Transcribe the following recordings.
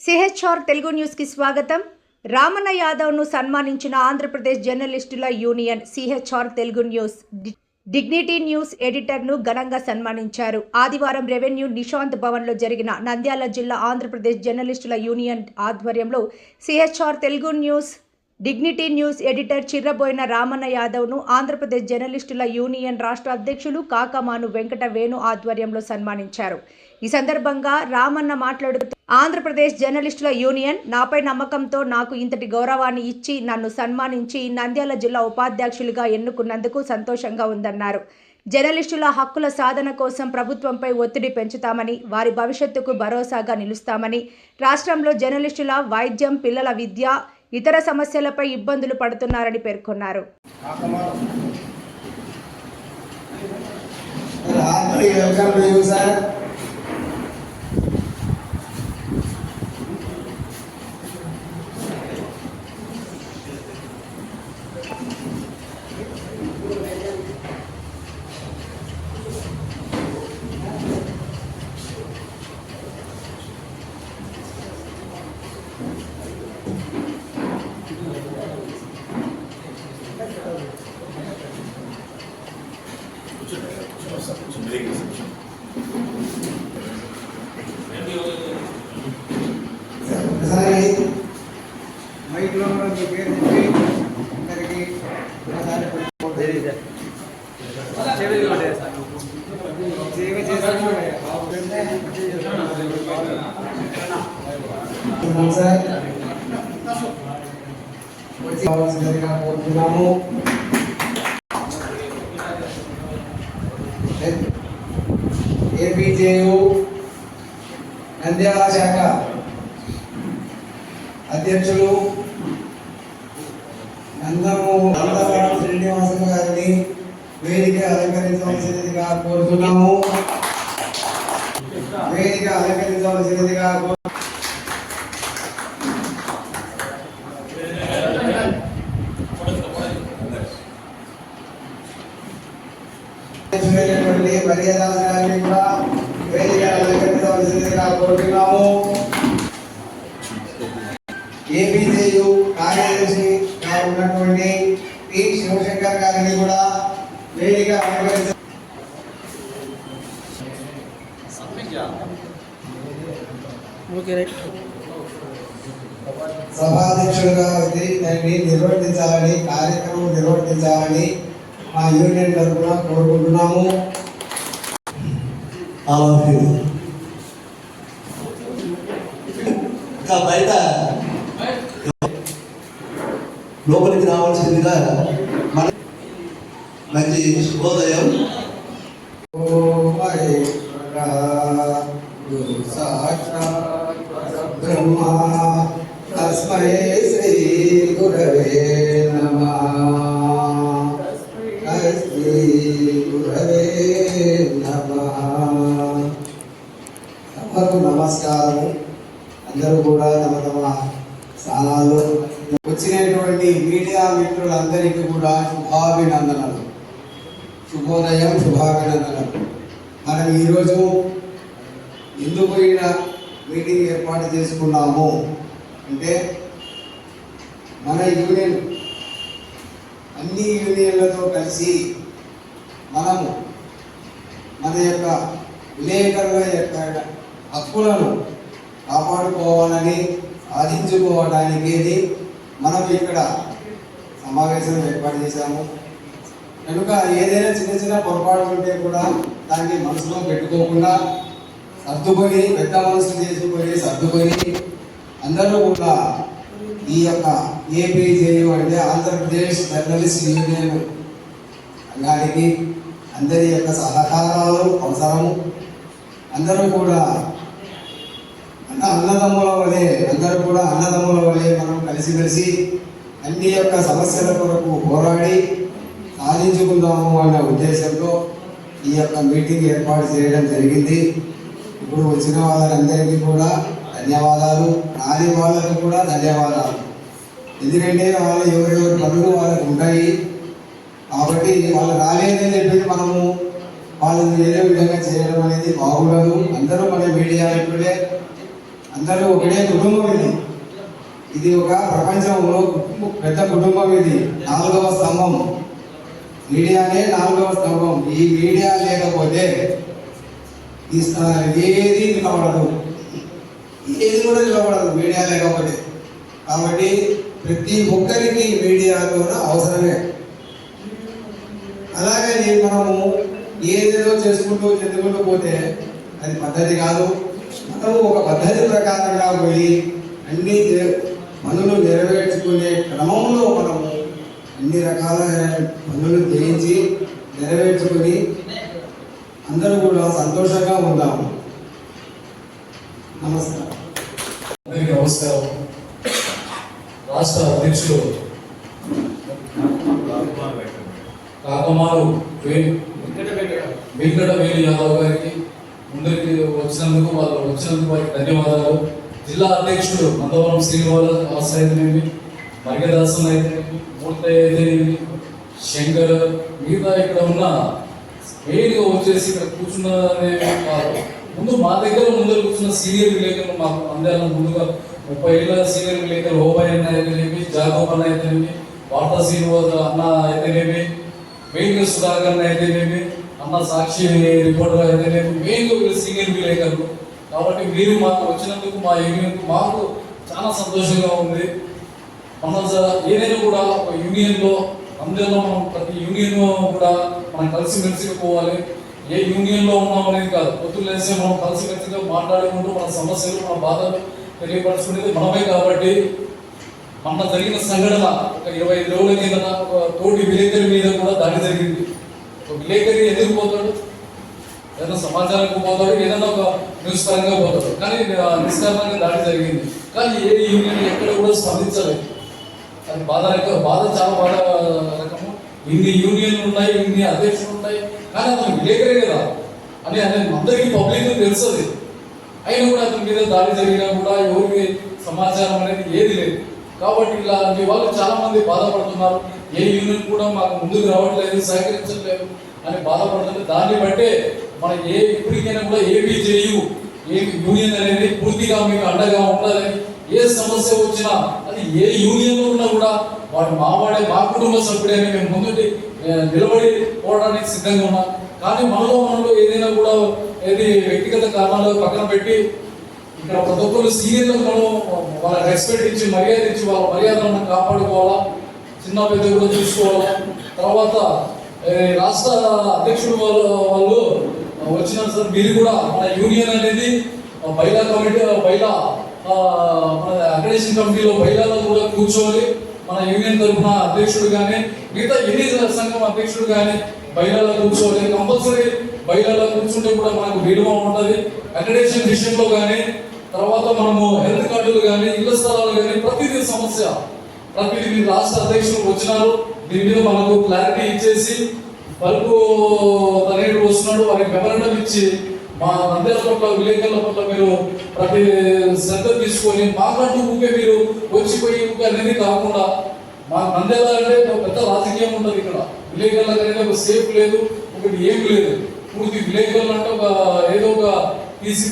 CHR Telugu న్యూస్కి స్వాగతం. రామన్న యాదవ్ను సన్మానించిన ఆంధ్రప్రదేశ్ జర్నలిస్టుల union CHR Telugu news. Dignity news ఎడిటర్ను ఘనంగా సన్మానించారు. ఆదివారం రెవెన్యూ నిశాంత్ భవన్లో జరిగిన నంద్యాల జిల్లా ఆంధ్రప్రదేశ్ జర్నలిస్టుల యూనియన్ ఆధ్వర్యంలో CHR Telugu news dignity news editor Chirraboina Ramanna యాదవ్ను Andhra Pradesh జర్నలిస్టుల యూనియన్ రాష్ట్ర అధ్యక్షులు కాకమాను వెంకట వేణు ఆధ్వర్యంలో సన్మానించారు. ఈ సందర్భంగా రామన్న మాట్లాడుతూ ఆంధ్రప్రదేశ్ జర్నలిస్టుల యూనియన్ నాపై నమ్మకంతో నాకు ఇంతటి గౌరవాన్ని ఇచ్చి నన్ను సన్మానించి నంద్యాల జిల్లా ఉపాధ్యక్షులుగా ఎన్నుకున్నందుకు సంతోషంగా ఉందన్నారు. జర్నలిస్టుల హక్కుల సాధన కోసం ప్రభుత్వంపై ఒత్తిడి పెంచుతామని వారి భవిష్యత్తుకు భరోసాగా నిలుస్తామని రాష్ట్రంలో జర్నలిస్టుల వైద్యం పిల్లల విద్య ఇతర సమస్యలపై ఇబ్బందులు పడుతున్నారని పేర్కొన్నారు Heartily welcome to you, sir. ఒకసారి మైక్లో కూడా మీ పేరు చెప్పి అందరికీ ఒకసారి సేవ చేస్తాను సార్ వచ్చి కావాల్సిందిగా కోరుతున్నాము ఏపీజేయు నంద్యాల శాఖ అధ్యక్షులు నందము వేదిక అలంకరించవలసినదిగా కోరుతున్నాము. వేదిక అలంకరించవలసినదిగా కోరు- గారిని కూడా వేదిక అలంకరించవలసినదిగా కోరుతున్నాము. ఏబిజేయు కార్యదర్శిగా ఉన్నటువంటి టి శివశంకర్ గారిని కూడా వేదిక సభాధ్యక్షులుగా వచ్చి దాన్ని నిర్వర్తించాలని కార్యక్రమం నిర్వర్తించాలని మా యూనియన్ తరఫున కోరుకుంటున్నాము. ఇంకా బయట. లోపలికి రావాల్సిందిగా మన మంచి శుభోదయం ఓం మహేశ్వర గురు సాక్షాత్ పరబ్రహ్మ తస్మై శ్రీ గురవే నమః. శ్రీ గురవే నమః. సభకు నమస్కారం అందరూ కూడా తమ తమ స్థానాల్లో వచ్చినటువంటి మీడియా మిత్రులందరికీ కూడా శుభాభినందనలు. శుభోదయం శుభాభినందనం. మనం ఈరోజు ఎందుకు ఈయన మీటింగ్ ఏర్పాటు చేసుకున్నాము అంటే మన యూనియన్ అన్ని యూనియన్లతో కలిసి మనము మన యొక్క విలేకరుల యొక్క హక్కులను కాపాడుకోవాలని సాధించుకోవడానికి మనం ఇక్కడ సమావేశం ఏర్పాటు చేశాము. కనుక ఏదైనా చిన్న చిన్న పొరపాటు ఉంటే కూడా దాన్ని మనసులో పెట్టుకోకుండా సర్దుకొని పెద్ద మనసు చేసుకొని సర్దుకొని అందరూ కూడా ఈ యొక్క ఏపీజేయు అంటే ఆంధ్రప్రదేశ్ జర్నలిస్ట్ యూనియన్ సంఘానికి అందరి యొక్క సహకారాలు అవసరము అందరూ కూడా అంటే అన్నదమ్ముల వలె అందరూ కూడా అన్నదమ్ముల వలె మనం కలిసిమెలిసి అన్ని యొక్క సమస్యల కొరకు పోరాడి సాధించుకుందాము అనే ఉద్దేశంతో ఈ యొక్క మీటింగ్ ఏర్పాటు చేయడం జరిగింది. ఇప్పుడు వచ్చిన వాళ్ళందరికీ కూడా ధన్యవాదాలు. రాని వాళ్ళకు కూడా ధన్యవాదాలు. ఎందుకంటే వాళ్ళు ఎవరెవరి పనులు వాళ్ళకు ఉంటాయి. కాబట్టి వాళ్ళు రాలేదని చెప్పి మనము వాళ్ళని వేరే విధంగా చేయడం అనేది బాగుండదు. అందరూ మన మీడియా ఇప్పుడే అందరూ ఒకటే కుటుంబం ఇది. ఇది ఒక ప్రపంచంలో పెద్ద కుటుంబం ఇది. నాలుగవ స్తంభం. మీడియానే నాలుగవ స్తంభం. ఈ మీడియా లేకపోతే ఈ ఏది నిలబడదు. ఏది కూడా నిలబడదు మీడియా లేకపోతే. కాబట్టి ప్రతి ఒక్కరికి మీడియా కూడా అవసరమే. అలాగే మనము ఏదేదో చేసుకుంటూ చెందుకుంటూ పోతే అది పద్ధతి కాదు. మనము ఒక పద్ధతి ప్రకారంగా పోయి అన్ని చే- పనులు నెరవేర్చుకునే క్రమంలో మనము అన్ని రకాల పనులు చేయించి నెరవేర్చుకుని అందరూ కూడా సంతోషంగా ఉందాము. నమస్కారం. అందరికీ నమస్కారం. రాష్ట్ర అధ్యక్షులు కాకమారు వెంకట వేణు యాదవ్ గారికి ముందరికి వచ్చినందుకు వాళ్ళు వచ్చినందుకు వారికి ధన్యవాదాలు. జిల్లా అధ్యక్షుడు మందవరం శ్రీనివాస అయితేనేమి మర్గదాసన్ అయితే మూర్తయ్య శంకర్ మిగతా ఇక్కడ ఉన్న మెయిన్గా వచ్చేసి ఇక్కడ కూర్చున్ననే కాదు ముందు మా దగ్గర ముందర కూర్చున్న సీనియర్ విలేకరులు మాకు అందాల ముందుగా ముప్పై ఏళ్ళ సీనియర్ విలేకరులు ఓబాయ్ అన్న అయితేనేమి జాగోబ్ అన్న అయితేనేమి వార్తా శ్రీనివాస అన్న అయితేనేమి మెయిన్గా సుధాకర్ అన్న అయితేనేమి అన్న సాక్షి రిపోర్టర్ అయితేనేమి మెయిన్గా వీళ్ళు సీనియర్ విలేకరులు. కాబట్టి మీరు మాకు వచ్చినందుకు మా యూనియన్కు మాకు చాలా సంతోషంగా ఉంది. మనం ఏదైనా కూడా ఒక యూనియన్లో అందులో మనం ప్రతి యూనియన్ కూడా మనం కలిసిమెలిసిగా పోవాలి. ఏ యూనియన్లో ఉన్నాం అనేది కాదు. పొద్దున్న లేస్తే మనం కలిసిమెలిసిగా మాట్లాడుకుంటూ మన సమస్యలు మన బాధలు తెలియపరచుకునేది మనమే కాబట్టి మొన్న జరిగిన సంఘటన ఒక ఇరవై ఐదు రోజుల కింద ఒక తోటి విలేకరి మీద కూడా దాడి జరిగింది. ఒక విలేకరి ఎందుకు పోతాడు? ఏదైనా సమాచారం పోతాడు ఏదైనా ఒక న్యూస్ పరంగా పోతాడు. కానీ ఆ నిష్కారణంగా దాడి జరిగింది. కానీ ఏ యూనియన్ ఎక్కడ కూడా స్పందించలేదు. అది బాధ బాధ చాలా బాధ రకము. ఇన్ని యూనియన్లు ఉన్నాయి ఇన్ని అధ్యక్షులు ఉన్నాయి. కానీ అతను విలేకరే కదా. అని అని అందరికీ పబ్లిక్ తెలుస్తుంది. అయినా కూడా అతని మీద దాడి జరిగినా కూడా ఎవరికి సమాచారం అనేది ఏది లేదు. కాబట్టి ఇలాంటి వాళ్ళు చాలా మంది బాధపడుతున్నారు. ఏ యూనియన్ కూడా మాకు ముందుకు రావట్లేదు సహకరించట్లేదు అని బాధపడుతుంది దాన్ని బట్టే మన ఏ ఇప్పటికైనా కూడా ఏపీ చేయు ఏ యూనియన్ అనేది పూర్తిగా మీకు అండగా ఉండాలని ఏ సమస్య వచ్చినా అది ఏ యూనియన్ ఉన్నా కూడా వాడు మావాడే మా కుటుంబ సభ్యుడే అని మేము ముందుటి నిలబడి పోవడానికి సిద్ధంగా ఉన్నాం. కానీ మనలో మనలో ఏదైనా కూడా ఏది వ్యక్తిగత కారణాలు పక్కన పెట్టి ఇక్కడ ప్రతి ఒక్కరు సీనియర్లకు మనం వాళ్ళ రెస్పెక్ట్ ఇచ్చి మర్యాద ఇచ్చి వాళ్ళ మర్యాదలను మనం కాపాడుకోవాలా? చిన్న పెద్ద కూడా చూసుకోవాలా? తర్వాత రాష్ట్ర అధ్యక్షుడు వాళ్ళు వాళ్ళు వచ్చిన సార్ మీరు కూడా మన యూనియన్ అనేది ఆ, బైలా కమిటీ బైలా మన అగ్రేషన్ కమిటీలో బయలాలో కూడా కూర్చోవాలి మన యూనియన్ తరఫున అధ్యక్షుడు కానీ మిగతా ఎన్ని సంఘం అధ్యక్షుడు కానీ బయలాలో కూర్చోవాలి కంపల్సరీ బయలాలో కూర్చుంటే కూడా మనకు వీలుగా ఉంటుంది. అగ్రేషన్ విషయంలో కానీ తర్వాత మనము హెల్త్ కార్డులు కానీ ఇళ్ళ స్థలాలు కానీ ప్రతిదీ సమస్య. ప్రతిదీ రాష్ట్ర అధ్యక్షులు వచ్చినారు దీని మీద మనకు క్లారిటీ ఇచ్చేసి వరకు తనేడు వస్తున్నాడు వారికి మెమరణం ఇచ్చి మా నంద్యాల పట్ల విలేకరుల పట్ల మీరు ప్రతి శ్రద్ధ తీసుకొని మాకంటూ ఊకే మీరు వచ్చిపోయి ఊకే అనేది కాకుండా మా నంద్యాల అంటే ఒక పెద్ద రాజకీయం ఉంటుంది ఇక్కడ. విలేకరులకు అనేది ఒక సేఫ్ లేదు ఒకటి ఏం లేదు. పూర్తి విలేకరులు అంటే ఒక ఏదో ఒక తీసి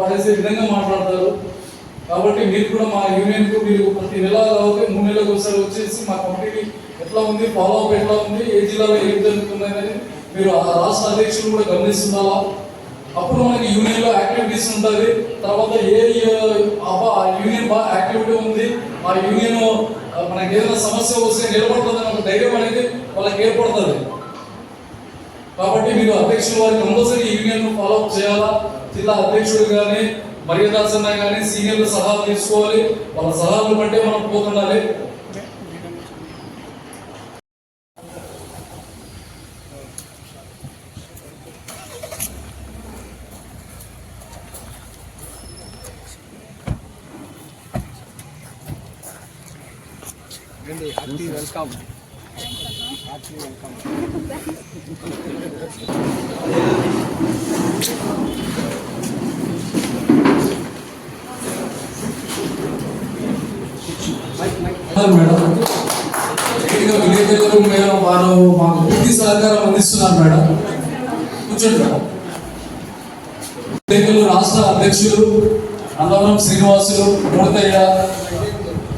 పడేసే విధంగా మాట్లాడతారు. కాబట్టి మీరు కూడా మా యూనియన్కు మీరు ప్రతి నెల అవుతే మూడు నెలలకు ఒకసారి వచ్చేసి మా కమిటీకి ఎట్లా ఉంది ఫాలో అప్ ఎట్లా ఉంది ఏ జిల్లాలో ఏం జరుగుతుంది అనేది మీరు ఆ రాష్ట్ర అధ్యక్షులు కూడా గమనిస్తున్నారా? అప్పుడు మనకి యూనియన్లో యాక్టివిటీస్ ఉంటుంది. తర్వాత ఏ ఆ యూనియన్ బాగా యాక్టివిటీ ఉంది. ఆ యూనియన్ మనకి ఏదైనా సమస్య వస్తే నిలబడుతుంది అనే ఒక ధైర్యం అనేది వాళ్ళకి ఏర్పడుతుంది. కాబట్టి మీరు అధ్యక్షుల వారి కంపల్సరీ యూనియన్ ఫాలో అప్ చేయాలా? జిల్లా అధ్యక్షుడు కానీ మర్యాదాసన్న కానీ సీనియర్లు సలహాలు తీసుకోవాలి. వాళ్ళ సలహాలు బట్టే మనం పోతుండాలి. వారు మాకు సహకారం అందిస్తున్నారు మేడం కూర్చోండి మేడం రాష్ట్ర అధ్యక్షులు అన్నవరం శ్రీనివాసులు మూడతయ్య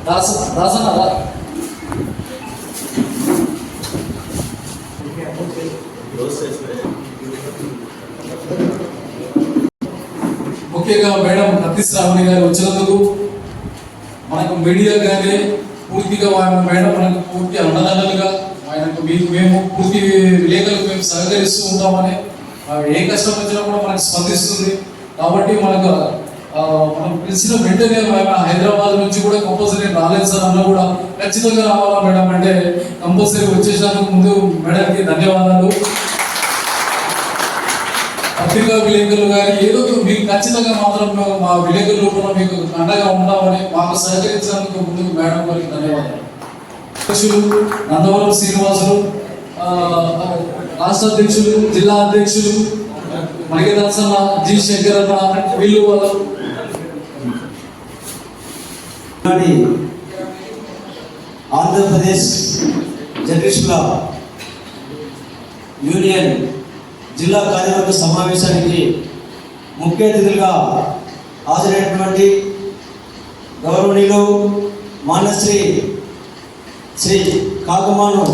దాస దాసన ముఖ్యంగా మేడం కత్తి శ్రావణి గారు వచ్చినందుకు మనకు మీడియా కానీ పూర్తిగా మేడం మనకు పూర్తి అండదండలుగా ఆయనకు మీకు మేము పూర్తి విలేకరులకు మేము సహకరిస్తూ ఉంటామని ఏ కష్టం వచ్చినా కూడా మనకు స్పందిస్తుంది. కాబట్టి మనకు మనం పిలిచిన వెంటనే హైదరాబాద్ నుంచి కూడా కంపల్సరీ రాలేదు సార్ అన్న కూడా ఖచ్చితంగా రావాలా మేడం అంటే కంపల్సరీ వచ్చేసినందుకు ముందు మేడంకి ధన్యవాదాలు. పత్రికా విలేకరులు కానీ ఏదో మీకు ఖచ్చితంగా మాత్రం మా విలేకరుల రూపంలో మీకు అండగా ఉంటామని మాకు సహకరించినందుకు ముందుకు మేడం గారికి ధన్యవాదాలు. అధ్యక్షులు నందవరం శ్రీనివాసులు రాష్ట్ర అధ్యక్షులు జిల్లా అధ్యక్షులు మణికదాసన్న జి శంకరన్న వీళ్ళు వాళ్ళు ఆంధ్రప్రదేశ్ జర్నలిస్టుల యూనియన్ జిల్లా కార్యవర్గ సమావేశానికి ముఖ్య అతిథులుగా హాజరైనటువంటి గౌరవనీయులు మానశ్రీ శ్రీ కాకమాను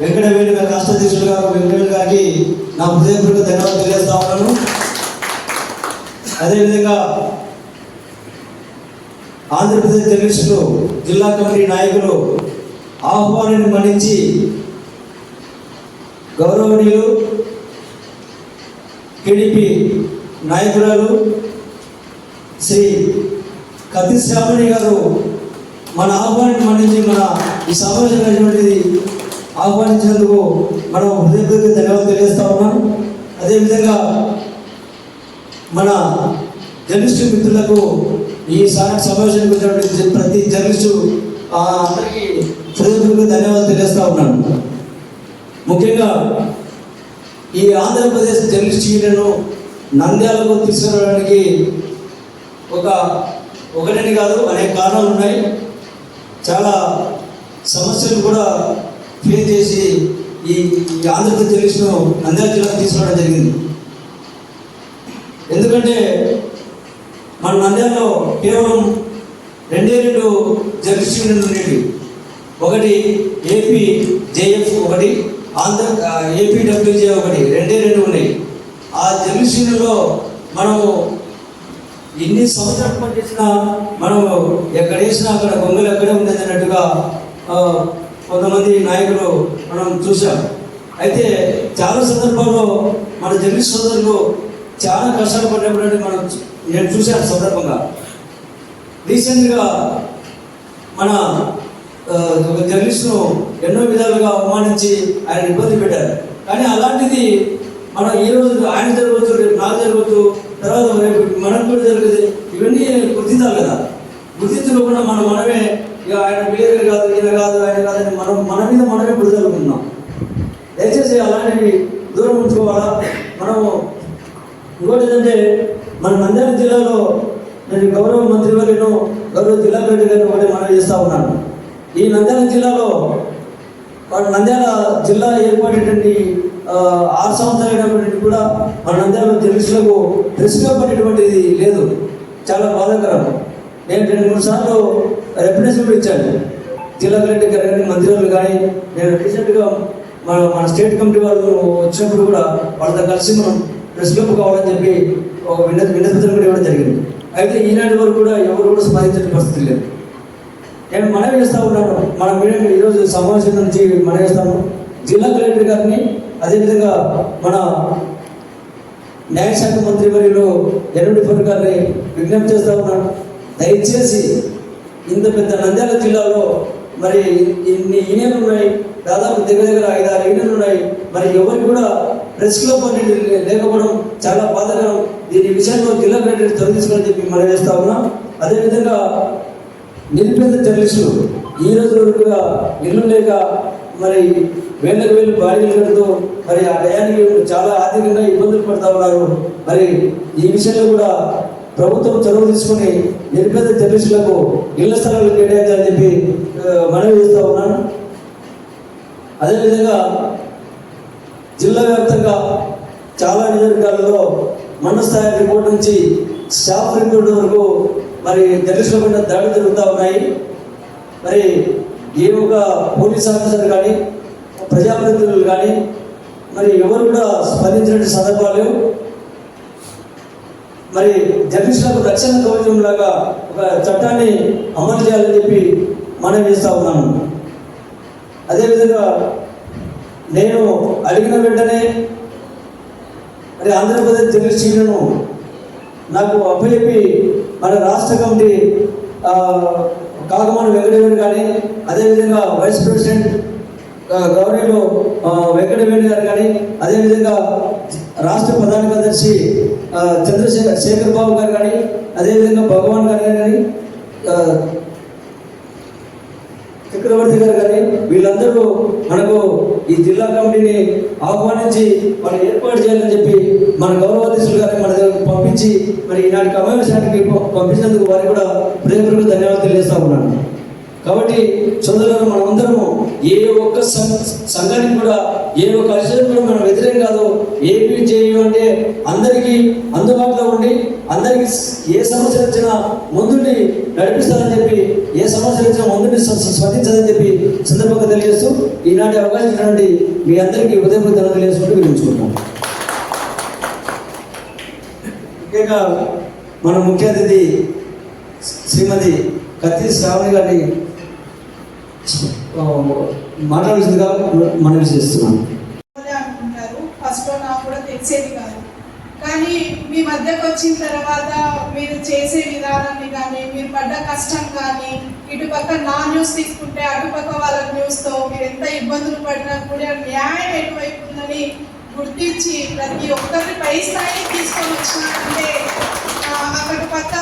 వెంకటవేలు గారి రాష్ట్ర అధ్యక్షులు గారు వెంకటవేలు గారికి నా హృదయపూర్వక ధన్యవాదాలు తెలియజేస్తా ఉన్నాను. అదేవిధంగా ఆంధ్రప్రదేశ్ జర్నలిస్టులు జిల్లా కమిటీ నాయకులు ఆహ్వానాన్ని మన్నించి గౌరవనీయులు టీడీపీ నాయకురాలు శ్రీ కత్తి శ్రావణి గారు మన ఆహ్వానాన్ని మన్నించి మన ఈ సమావేశమైనటువంటిది ఆహ్వానించినందుకు మనం హృదయపూర్వక ధన్యవాదాలు తెలియజేస్తా ఉన్నాం. అదేవిధంగా మన జర్నలిస్టు మిత్రులకు ఈ సాటి సమావేశానికి వచ్చినటువంటి ప్రతి జర్నలిస్టు అందరికీ హృదయపూర్వక ధన్యవాదాలు తెలియజేస్తా ఉన్నాను ముఖ్యంగా ఈ ఆంధ్రప్రదేశ్ జర్నలిస్ట్ యూనియన్ నంద్యాలకు తీసుకురావడానికి ఒక ఒకటని కాదు అనేక కారణాలు ఉన్నాయి. చాలా సమస్యలు కూడా ఫేస్ చేసి ఈ ఈ ఆంధ్రప్రదేశ్ జర్నలిస్ట్ను నంద్యాల జిల్లాకు తీసుకురావడం జరిగింది. ఎందుకంటే మన నంద్యాలలో కేవలం రెండే రెండు జర్నలిస్ట్ యూనియన్లు ఉండేవి ఒకటి ఏపీ జేఎఫ్ ఒకటి ఆంధ్ర ఏపీడబ్ల్యూజే ఒకటి రెండే రెండు ఉన్నాయి. ఆ జర్నలిస్ట్ మనము ఎన్ని సంవత్సరాలు పనిచేసినా మనం ఎక్కడ వేసినా అక్కడ గొంగలు ఎక్కడే ఉండేది అన్నట్టుగా కొంతమంది నాయకులు మనం చూసాం అయితే చాలా సందర్భాల్లో మన జర్నలిస్ట్ సోదరులు చాలా కష్టాలు పడినప్పుడు మనం నేను చూశాను సందర్భంగా. రీసెంట్గా మన ఒక జర్నలిస్ట్ను ఎన్నో విధాలుగా అవమానించి ఆయన ఇబ్బంది పెట్టారు. కానీ అలాంటిది మనం ఈ రోజు ఆయన జరగవచ్చు రేపు నాకు జరగవచ్చు తర్వాత రేపు మనకు కూడా జరుగుతుంది ఇవన్నీ గుర్తించాలి కదా. గుర్తించకుండా మనం మనమే ఇక ఆయన బిహేవియర్ కాదు ఈయన కాదు ఆయన కాదని మనం మన మీద మనమే బుడదలుకుంటున్నాం దయచేసి అలాంటివి దూరం ఉంచుకోవాలా మనము ఇంకోటి ఏంటంటే మన నంద్యాల జిల్లాలో నేను గౌరవ మంత్రివర్యులను గౌరవ జిల్లా కలెక్టర్ గారిని ఒకటి మనం చేస్తా ఉన్నాను ఈ నంద్యాల జిల్లాలో మన నంద్యాల జిల్లా ఏర్పడేటువంటి ఆరు సంవత్సరాలైనటువంటి కూడా మనందరం తెలుసులకు తెలుసుకోబడేటువంటిది లేదు. చాలా బాధాకరం. నేను రెండు మూడు సార్లు రిప్రజెంటేషన్ ఇచ్చాను. జిల్లా కలెక్టర్ గారు కానీ మంత్రులు కానీ నేను రీసెంట్గా మన మన స్టేట్ కమిటీ వాళ్ళు వచ్చినప్పుడు కూడా వాళ్ళతో కలిసి మనం ప్రెస్ క్లబ్ కావాలని చెప్పి ఒక వినతి వినతి కూడా ఇవ్వడం జరిగింది. అయితే ఈనాటి వరకు కూడా ఎవరు కూడా స్పందించే పరిస్థితి లేదు. నేను మనవి చేస్తూ ఉన్నాను. మన మీడియం ఈరోజు సమావేశం నుంచి మనవి చేస్తాము జిల్లా కలెక్టర్ గారిని అదేవిధంగా మన న్యాయశాఖ మంత్రి వర్యులు ఎర్రడి ఫర్ గారిని విజ్ఞప్తి చేస్తా ఉన్నాను. దయచేసి ఇంత పెద్ద నంద్యాల జిల్లాలో మరి ఇన్ని యూనియన్లు ఉన్నాయి దాదాపు దగ్గర దగ్గర ఐదు ఆరు ఈనెలు ఉన్నాయి మరి ఎవరికి కూడా ప్రెస్ క్లబ్ అనేది లేకపోవడం చాలా బాధాకరం. దీని విషయంలో జిల్లా కలెక్టర్ తొలగించుకోవాలని చెప్పి మనం చేస్తా ఉన్నాం. అదేవిధంగా నిరుపేద జర్నలిస్టులు ఈ రోజు వరకుగా ఇల్లు లేక మరి వేలకు వేలు బాడీలు కడుతూ మరి ఆ టయానికి చాలా ఆర్థికంగా ఇబ్బందులు పడతా ఉన్నారు. మరి ఈ విషయంలో కూడా ప్రభుత్వం చొరవ తీసుకొని నిరుపేద తెలుసులకు ఇళ్ళ స్థలాలు కేటాయించాలని చెప్పి మనవి చేస్తూ ఉన్నాను. అదేవిధంగా జిల్లా వ్యాప్తంగా చాలా నియోజకవర్గాలలో మండల స్థాయి రిపోర్ట్ నుంచి స్టాఫ్ రిపోర్ట్ వరకు మరి జర్నలిస్టుల పైన దాడి జరుగుతూ ఉన్నాయి. మరి ఏ ఒక పోలీస్ ఆఫీసర్ కానీ ప్రజాప్రతినిధులు కానీ మరి ఎవరు కూడా స్పందించినటువంటి సందర్భాలు మరి జర్నలిస్టులకు రక్షణ కవచం లాగా ఒక చట్టాన్ని అమలు చేయాలని చెప్పి మనం చేస్తూ ఉన్నాను అదేవిధంగా నేను అడిగిన వెంటనే మరి ఆంధ్రప్రదేశ్ జర్నలిస్ట్ యూనియన్ నాకు అప్పచెప్పి మన రాష్ట్ర కమిటీ కాకమాన వెంకటవేణి కానీ అదేవిధంగా వైస్ ప్రెసిడెంట్ ఆ, వెంకటవేణి గారు కానీ అదేవిధంగా రాష్ట్ర ప్రధాన కార్యదర్శి చంద్రశేఖర్ శేఖర్ బాబు గారు కానీ అదేవిధంగా భగవాన్ గారు కానీ చక్రవర్తి గారు కానీ వీళ్ళందరూ మనకు ఈ జిల్లా కమిటీని ఆహ్వానించి మనం ఏర్పాటు చేయాలని చెప్పి మన గౌరవాధ్యక్షులు గారిని మన దగ్గరకు పంపించి మరి ఈనాటి సమావేశానికి ప- పంపించినందుకు వారికి కూడా ప్రేమకు ధన్యవాదాలు తెలియజేస్తా ఉన్నాను. కాబట్టి సోదరులు మనమందరము ఏ ఒక్క సం- సంఘానికి కూడా ఏ ఒక్క అర్జన్ మనం వ్యతిరేకం కాదు. ఏపీ చేయు అంటే అందరికీ అందుబాటులో ఉండి అందరికీ ఏ సమస్య వచ్చినా ముందుండి నడిపిస్తారని చెప్పి ఏ సమస్య వచ్చినా ముందుండి స్పందించాలని చెప్పి సందర్భంగా తెలియజేస్తూ ఈనాటి అవకాశం ఇచ్చినటువంటి మీ అందరికీ హృదయపూర్వక ధన్యవాదాలు తెలియజేసుకుంటూ వినించుకుంటాం ముఖ్యంగా మన ముఖ్య అతిథి శ్రీమతి కత్తి శ్రావణి గారిని మాట్లాడాల్సిందిగా మనవి చేస్తున్నాను అనుకుంటారు. ఫస్ట్ నాకు కూడా తెలిసేది కాదు. కానీ మీ మధ్యకు వచ్చిన తర్వాత మీరు చేసే విధానాన్ని కానీ మీరు పడ్డ కష్టం కానీ ఇటుపక్క నా న్యూస్ తీసుకుంటే అటుపక్క వాళ్ళ న్యూస్తో మీరు ఎంత ఇబ్బందులు పడినా కూడా న్యాయం ఎటువైపు ఉందని గుర్తించి ప్రతి ఒక్కరిని పై స్థాయికి తీసుకొని వచ్చినారంటే అక్కడ పక్క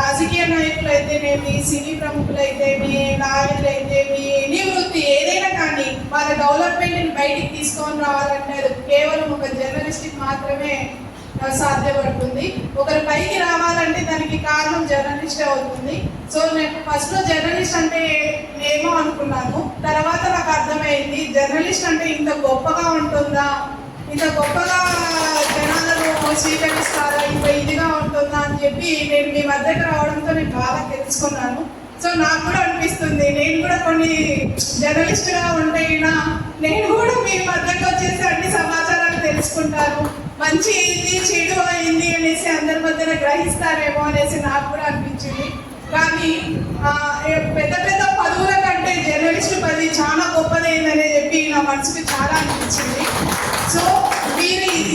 రాజకీయ నాయకులు అయితేనేమి సినీ ప్రముఖులు అయితేమి నాయకులు ఎనీ వృత్తి ఏదైనా కానీ వాళ్ళ డెవలప్మెంట్ని బయటికి తీసుకొని రావాలంటే అది కేవలం ఒక జర్నలిస్ట్కి మాత్రమే సాధ్యపడుతుంది. ఒకరి పైకి రావాలంటే దానికి కారణం జర్నలిస్టే అవుతుంది. సో నేను ఫస్ట్లో జర్నలిస్ట్ అంటే ఏమో అనుకున్నాను. తర్వాత నాకు అర్థమైంది జర్నలిస్ట్ అంటే ఇంత గొప్పగా ఉంటుందా? ఇంత గొప్పగా జనాల స్వీకరిస్తారా ఇంత ఇదిగా ఉంటుందా అని చెప్పి నేను మీ మధ్యకు రావడంతో నేను బాగా తెలుసుకున్నాను. సో నాకు కూడా అనిపిస్తుంది నేను కూడా కొన్ని జర్నలిస్ట్గా ఉంటేనా నేను కూడా మీ మధ్యకు వచ్చేసి అన్ని సమాచారాలు తెలుసుకుంటాను. మంచి అయింది చెడు అయింది అనేసి అందరి మధ్యన గ్రహిస్తారేమో అనేసి నాకు కూడా అనిపించింది. కానీ పెద్ద పెద్ద పదవుల కంటే జర్నలిస్ట్ పది చాలా గొప్పదైందని చెప్పి నా మనసుకి చాలా అనిపించింది. సో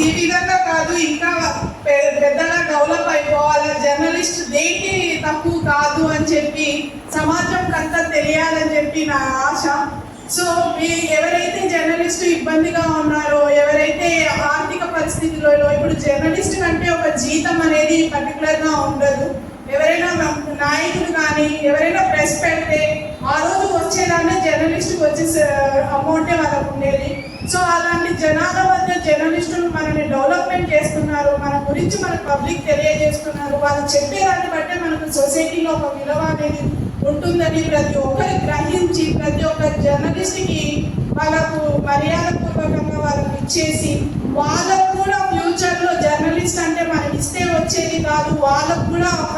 ఈ- విధంగా కాదు ఇంకా పెద్దగా డెవలప్ అయిపోవాలి. జర్నలిస్ట్ దేనికి తప్పు కాదు అని చెప్పి సమాజం అంతా తెలియాలని చెప్పి నా ఆశ. సో మీ ఎవరైతే జర్నలిస్ట్ ఇబ్బందిగా ఉన్నారో ఎవరైతే ఆర్థిక పరిస్థితులలో ఇప్పుడు జర్నలిస్ట్ కంటే ఒక జీతం అనేది పర్టికులర్గా ఉండదు. ఎవరైనా నాయకులు కానీ ఎవరైనా ప్రెస్ పెడితే ఆ రోజు వచ్చేదాన్ని జర్నలిస్ట్కి వచ్చే అమౌంటే వాళ్ళకు ఉండేది. సో అలాంటి జనాల మధ్య జర్నలిస్టులు మనల్ని డెవలప్మెంట్ చేస్తున్నారు మన గురించి మన పబ్లిక్ తెలియజేస్తున్నారు. వాళ్ళు చెప్పేదాన్ని బట్టే మనకు సొసైటీలో ఒక విలువ అనేది ఉంటుందని ప్రతి ఒక్కరు గ్రహించి ప్రతి ఒక్క జర్నలిస్ట్కి వాళ్ళకు మర్యాదపూర్వకంగా వాళ్ళకి ఇచ్చేసి వాళ్ళకు కూడా ఫ్యూచర్లో జర్నలిస్ట్ అంటే మనం ఇస్తే వచ్చేది కాదు. వాళ్ళకు కూడా ఒక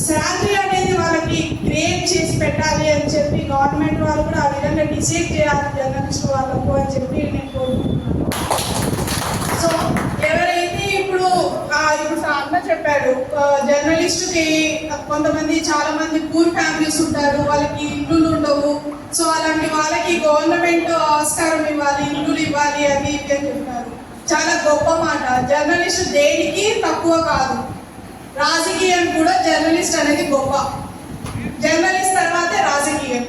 శాలరీ అనేది వాళ్ళకి క్రియేట్ చేసి పెట్టాలి అని చెప్పి గవర్నమెంట్ వాళ్ళు కూడా ఆ విధంగా డిసైడ్ చేయాలి జర్నలిస్ట్ వాళ్ళకు అని చెప్పి నేను కోరుకుంటున్నాను. సో ఎవరైతే ఇప్పుడు ఆ, ఇప్పుడు అన్న చెప్పాడు జర్నలిస్ట్కి కొంతమంది చాలా మంది పూర్ ఫ్యామిలీస్ ఉంటారు వాళ్ళకి ఇల్లులు ఉండవు. సో అలాంటి వాళ్ళకి గవర్నమెంట్ ఆస్కారం ఇవ్వాలి ఇల్లులు ఇవ్వాలి అని ఇది అని చెప్తారు చాలా గొప్ప మాట. జర్నలిస్ట్ దేనికి తక్కువ కాదు. రాజకీయం కూడా జర్నలిస్ట్ అనేది గొప్ప. జర్నలిస్ట్ తర్వాతే రాజకీయం.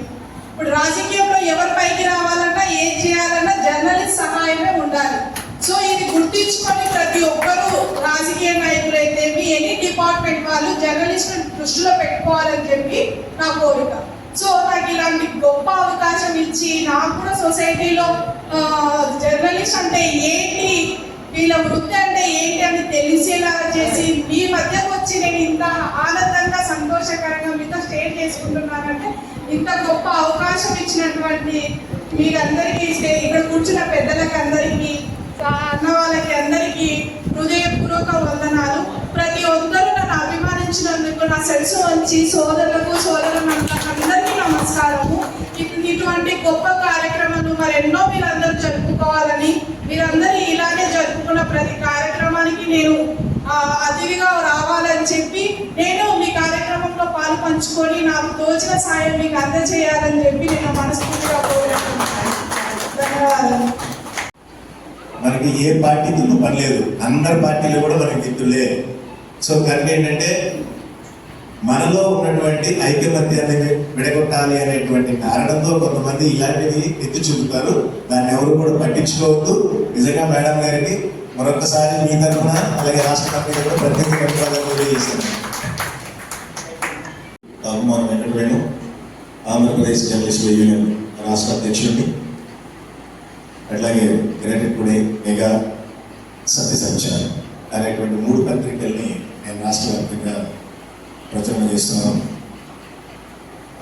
ఇప్పుడు రాజకీయంలో ఎవరి పైకి రావాలన్నా ఏం చేయాలన్నా జర్నలిస్ట్ సహాయమే ఉండాలి. సో ఇది గుర్తించుకొని ప్రతి ఒక్కరూ రాజకీయ నాయకులు అయితే ఎనీ డిపార్ట్మెంట్ వాళ్ళు జర్నలిస్ట్ దృష్టిలో పెట్టుకోవాలని చెప్పి నా కోరిక. సో నాకు ఇలాంటి గొప్ప అవకాశం ఇచ్చి నాకు కూడా సొసైటీలో జర్నలిస్ట్ అంటే ఏంటి వీళ్ళ వృత్తి అంటే ఏంటి అని తెలిసేలాగా చేసి మీ మధ్య వచ్చి నేను ఇంత ఆనందంగా సంతోషకరంగా మీతో స్టే చేసుకుంటున్నానంటే ఇంత గొప్ప అవకాశం ఇచ్చినటువంటి మీరందరికీ ఇక్కడ కూర్చున్న పెద్దలకి అందరికీ అన్న వాళ్ళకి అందరికీ హృదయపూర్వక వందనాలు. ప్రతి ఒక్కరూ నన్ను అభిమానించినందుకు నా సెల్స్ వచ్చి సోదరులకు సోదరులకు అందరికీ నమస్కారము. ఇటు- ఇటువంటి గొప్ప కార్యక్రమాలు మరెన్నో మీరందరూ జరుపుకోవాలని మీరందరూ ఇలాగే జరుపుకున్న ప్రతి కార్యక్రమానికి నేను అతిథిగా రావాలని చెప్పి నేను మీ కార్యక్రమంలో పాలు పంచుకొని నాకు తోచిన సాయం మీకు అందజేయాలని చెప్పి నేను మనస్ఫూర్తిగా కోరుకుంటున్నాను. ధన్యవాదాలు. మనకి ఏ పార్టీ పని లేదు అందరి పార్టీలు కూడా మనకి మిత్రులే సో కనుక ఏంటంటే మనలో ఉన్నటువంటి ఐక్యమత్యాన్ని విడగొట్టాలి అనేటువంటి కారణంతో కొంతమంది ఇలాంటివి ఎత్తి చూపుతారు. దాన్ని ఎవరు కూడా పట్టించుకోవద్దు. నిజంగా మేడం గారికి మరొకసారి మీ తరఫున అలాగే రాష్ట్ర కమిటీ కూడా ప్రత్యేక ధన్యవాదాలు తెలియజేస్తున్నాను. కుమార్ వెంకటవేణు ఆంధ్రప్రదేశ్ జర్నలిస్టుల యూనియన్ రాష్ట్ర అధ్యక్షుడిని అట్లాగే కిరణిపుడే మెగా సత్య సంచారం అనేటువంటి మూడు పత్రికల్ని నేను రాష్ట్ర వ్యాప్తంగా ప్రచురణ చేస్తున్నాను.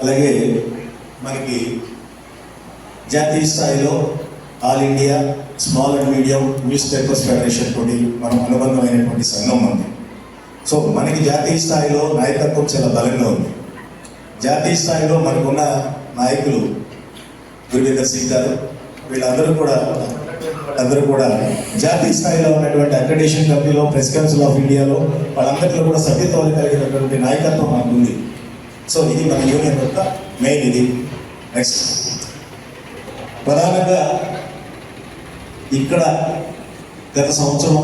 అలాగే మనకి జాతీయ స్థాయిలో all India small and medium news papers federation తోటి మనం అనుబంధమైనటువంటి సంఘం ఉంది. సో మనకి జాతీయ స్థాయిలో నాయకత్వం చాలా బలంగా ఉంది. జాతీయ స్థాయిలో మనకున్న నాయకులు గురువేందర్ సింగ్ గారు వీళ్ళందరూ కూడా అందరూ కూడా జాతీయ స్థాయిలో ఉన్నటువంటి అక్రెడిషన్ కమిటీలో ప్రెస్ కౌన్సిల్ ఆఫ్ ఇండియాలో వాళ్ళందరిలో కూడా సభ్యత్వాలు కలిగినటువంటి నాయకత్వం మనకు ఉంది. సో ఇది మన యూనియన్ యొక్క మెయిన్ ఇది. నెక్స్ట్ ప్రధానంగా ఇక్కడ గత సంవత్సరం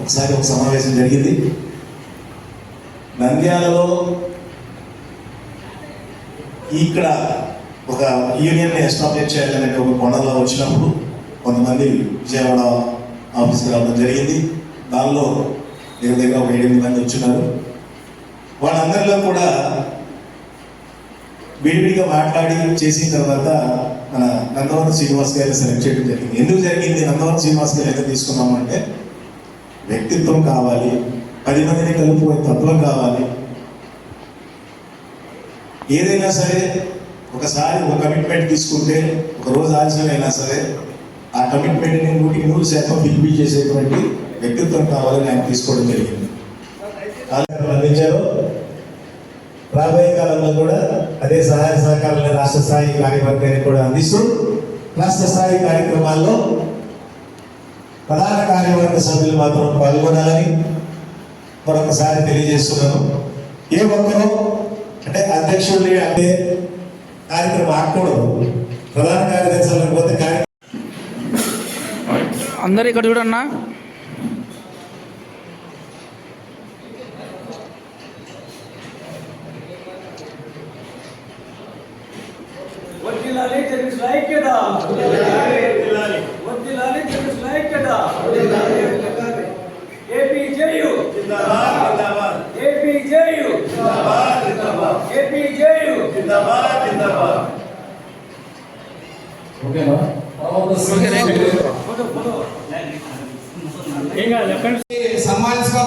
ఒకసారి ఒక సమావేశం జరిగింది. నంద్యాలలో ఇక్కడ ఒక యూనియన్ ఎస్టాబ్లిష్ చేయాలనే ఒక కోణంలో వచ్చినప్పుడు కొంతమంది విజయవాడ ఆఫీస్కి రావడం జరిగింది. దానిలో దగ్గర దగ్గర ఒక ఎనిమిది మంది వచ్చినారు. వాళ్ళందరిలో కూడా విడివిడిగా మాట్లాడి చేసిన తర్వాత మన నందవరం శ్రీనివాస్ గారిని సెలెక్ట్ చేయడం జరిగింది. ఎందుకు జరిగింది? నందవరం శ్రీనివాస్ గారు ఎంత తీసుకున్నాము అంటే వ్యక్తిత్వం కావాలి పది మందిని కలుపుకునే తత్వం కావాలి. ఏదైనా సరే ఒకసారి ఒక కమిట్మెంట్ తీసుకుంటే ఒక రోజు ఆలస్యమైనా అయినా సరే ఆ కమిట్మెంట్ని నూటికి నూరు శాతం ఫిల్ఫిల్ చేసేటువంటి వ్యక్తిత్వం కావాలని ఆయన తీసుకోవడం జరిగింది. అందించారు. రాబోయే కాలంలో కూడా అదే సహాయ సహకారాలను రాష్ట్ర స్థాయి కార్యవర్గానికి కూడా అందిస్తూ రాష్ట్ర స్థాయి కార్యక్రమాల్లో ప్రధాన కార్యవర్గ సభ్యులు మాత్రం పాల్గొనాలని మరొకసారి తెలియజేస్తున్నాను. ఏ ఒక్కరూ అంటే అధ్యక్షుడిని అంటే కార్యక్రమం ఆకూడదు ప్రధాన కార్యదర్శి లేకపోతే కార్య అందరు ఇక్కడ చూడన్నా? జేయు ఏపీ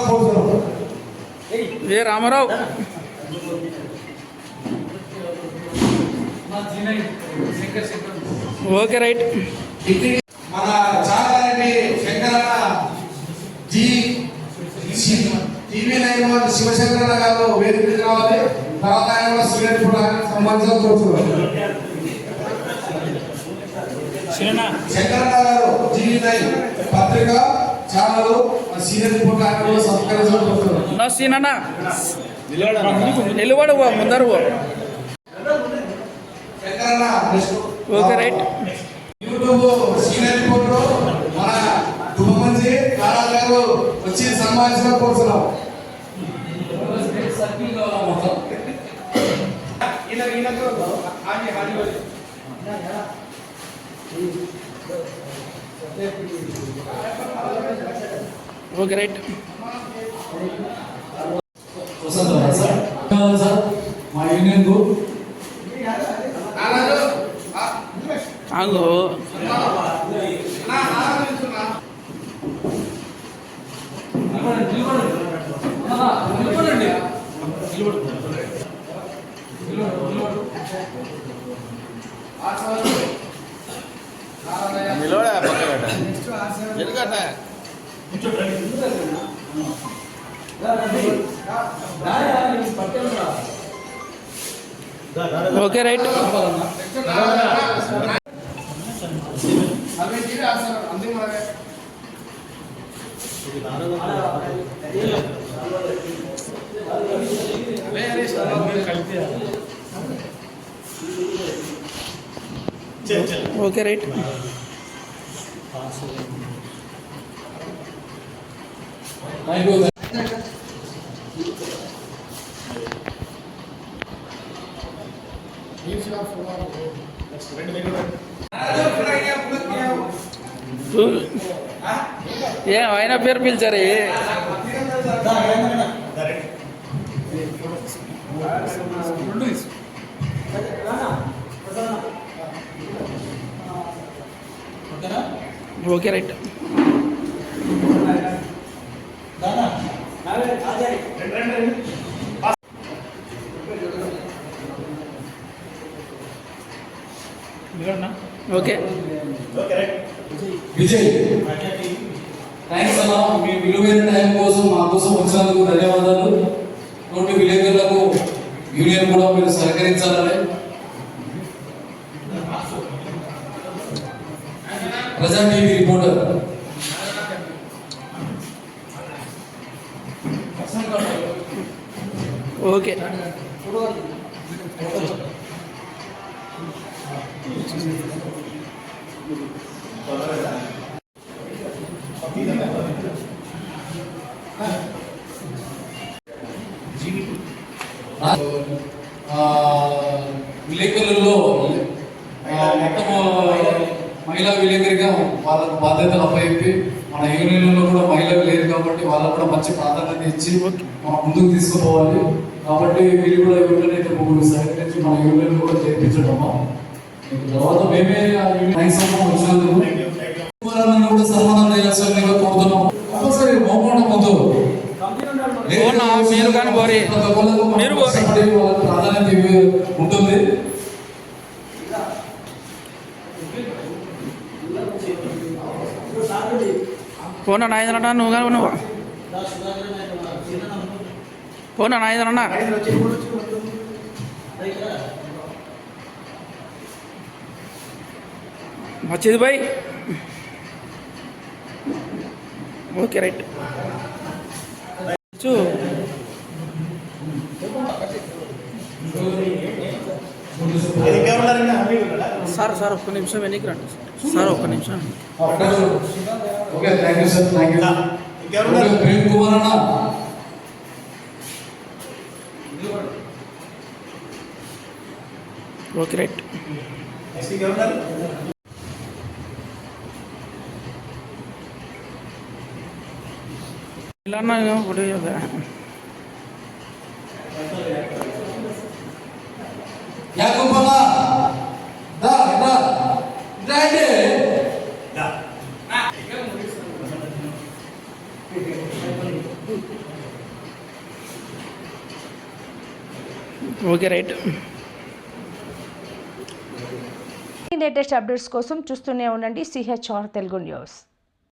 కోరుతున్నాం ఏ రామారావు? Okay right. మన చాలారెడ్డి శంకరన్న జీ వారి శివశంకరన్న గారు వేదిక రావాలి. తర్వాత ఆయన కూడా సీనియర్ ఇప్పుడు ఆయన సన్మానించగా కోరుతున్నాం శంకరన్న గారు పత్రిక ఛానల్ సీనియర్ ఆయన నిలబడు ముందరు okay right. YouTube senior reporter మన గారు వచ్చి కోరుతున్నాం. ఓకే రైట్ వసంత సార్ కావాలి సార్ మా యూనియన్కు ఆగు okay right okay right thank you ఏం ఆయన పేరు పిలిచారు okay right. Okay. Vijay thanks అన్న. మీ విలువైన టైం కోసం మా కోసం వచ్చినందుకు ధన్యవాదాలు. తోటి విలేకరులకు యూనియన్ కూడా మీరు సహకరించాలని ప్రజా టీవీ రిపోర్టర్ ఓకే. మహిళా విలేకరిగా వాళ్ళకు బాధ్యతలు అప్పచెప్పి మన యూనియన్లో కూడా మహిళలు లేరు కాబట్టి వాళ్ళకు కూడా మంచి ప్రాధాన్యత ఇచ్చి మనం ముందుకు తీసుకుపోవాలి. కాబట్టి వీళ్ళు కూడా యూనియన్ అయితే ముగ్గురు సహకరించి మన యూనియన్ కూడా చేర్పించడము. తర్వాత మేమే వచ్చినందుకు కూడా సన్మానం చేయాల్సిందిగా కోరుతున్నాం. ఒకసారి ముందు మీరు ప్రాధాన్యత ఉంటుంది పోనా నాయన నువ్వు కాదు నువ్వు. పోనా నాయనన్నా మచ్చిది బాయ్ ఓకే రైట్. చూ. సార్ సార్ ఒక్క నిమిషం వెనక్కి రండి. సార్ ఒక్క నిమిషం. Okay thank you sir thank you okay, Prem Kumar అన్న. Okay right. ఇలా అన్నా ఒకటి యాకూబ్ అన్న రా రా రా అంటే ఓకే రైట్ లేటెస్ట్ అప్డేట్స్ కోసం చూస్తూనే ఉండండి. CHR Telugu news